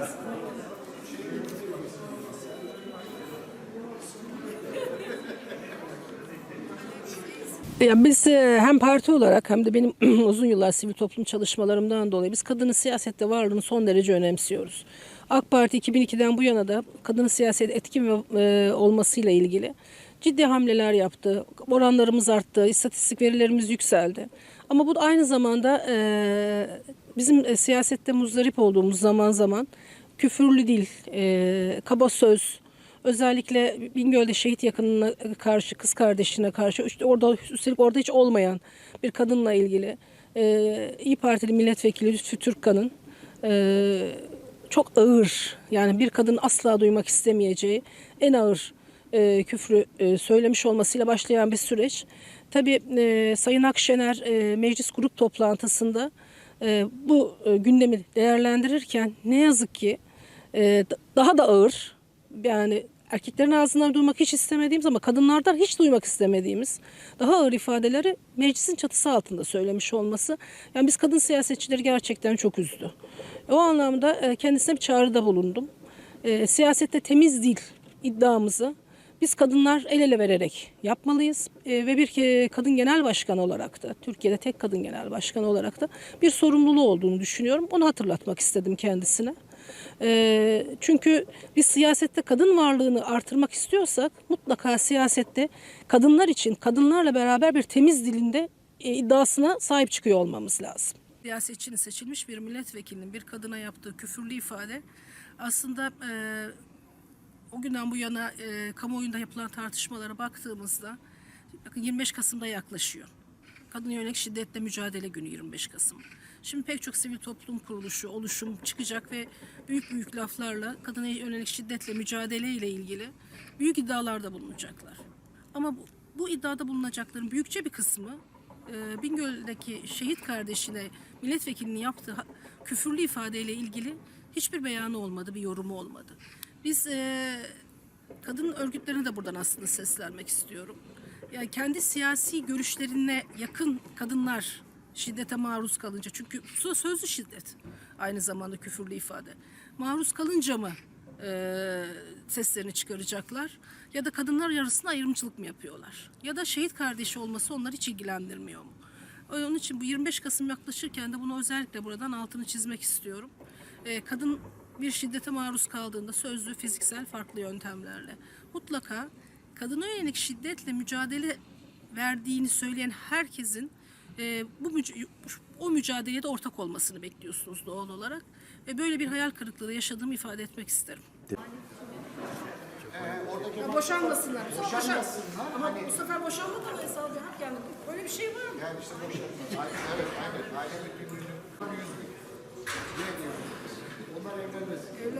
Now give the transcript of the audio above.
Yani biz e, hem parti olarak hem de benim uzun yıllar sivil toplum çalışmalarımdan dolayı biz kadının siyasette varlığını son derece önemsiyoruz. AK Parti 2002'den bu yana da kadının siyaset etkin ve, e, olmasıyla ilgili ciddi hamleler yaptı. Oranlarımız arttı, istatistik verilerimiz yükseldi. Ama bu aynı zamanda e, bizim e, siyasette muzdarip olduğumuz zaman zaman küfürlü dil, e, kaba söz, Özellikle Bingöl'de şehit yakınına karşı, kız kardeşine karşı, işte orada üstelik orada hiç olmayan bir kadınla ilgili e, İyi Partili milletvekili Lütfü Türkkan'ın e, çok ağır, yani bir kadın asla duymak istemeyeceği en ağır e, küfrü e, söylemiş olmasıyla başlayan bir süreç. Tabii e, Sayın Akşener e, meclis grup toplantısında e, bu e, gündemi değerlendirirken ne yazık ki e, daha da ağır yani erkeklerin ağzından duymak hiç istemediğimiz ama kadınlardan hiç duymak istemediğimiz daha ağır ifadeleri meclisin çatısı altında söylemiş olması yani biz kadın siyasetçileri gerçekten çok üzdü. O anlamda e, kendisine bir çağrıda bulundum. E, siyasette temiz değil iddiamızı biz kadınlar el ele vererek yapmalıyız E, ve bir kadın genel başkan olarak da Türkiye'de tek kadın genel başkan olarak da bir sorumluluğu olduğunu düşünüyorum. Onu hatırlatmak istedim kendisine. E, çünkü biz siyasette kadın varlığını artırmak istiyorsak mutlaka siyasette kadınlar için kadınlarla beraber bir temiz dilinde e, iddiasına sahip çıkıyor olmamız lazım. Siyasetçinin seçilmiş bir milletvekilinin bir kadına yaptığı küfürlü ifade aslında e, o günden bu yana e, kamuoyunda yapılan tartışmalara baktığımızda bakın 25 Kasım'da yaklaşıyor. Kadın yönelik şiddetle mücadele günü 25 Kasım. Şimdi pek çok sivil toplum kuruluşu, oluşum çıkacak ve büyük büyük laflarla kadına yönelik şiddetle mücadele ile ilgili büyük iddialarda bulunacaklar. Ama bu, bu iddiada bulunacakların büyükçe bir kısmı e, Bingöl'deki şehit kardeşine milletvekilinin yaptığı küfürlü ifadeyle ilgili hiçbir beyanı olmadı, bir yorumu olmadı. Biz e, kadın örgütlerine de buradan aslında seslenmek istiyorum. Yani kendi siyasi görüşlerine yakın kadınlar şiddete maruz kalınca çünkü sö- sözlü şiddet aynı zamanda küfürlü ifade. Maruz kalınca mı e, seslerini çıkaracaklar ya da kadınlar arasında ayrımcılık mı yapıyorlar? Ya da şehit kardeşi olması onları hiç ilgilendirmiyor mu? Onun için bu 25 Kasım yaklaşırken de bunu özellikle buradan altını çizmek istiyorum. Ee, kadın bir şiddete maruz kaldığında sözlü, fiziksel farklı yöntemlerle mutlaka kadına yönelik şiddetle mücadele verdiğini söyleyen herkesin e, bu müc- o mücadelede ortak olmasını bekliyorsunuz doğal olarak ve böyle bir hayal kırıklığı yaşadığımı ifade etmek isterim. Ya boşanmasınlar. Boşanmasınlar. Ama Hani- bu sefer boşanma da hesabı hak yani böyle bir şey var mı? Yani işte boşan. Ay- Evet, aynen. Ailenin günlüğünü yüz bin. Ne diyorum? Everybody remembers.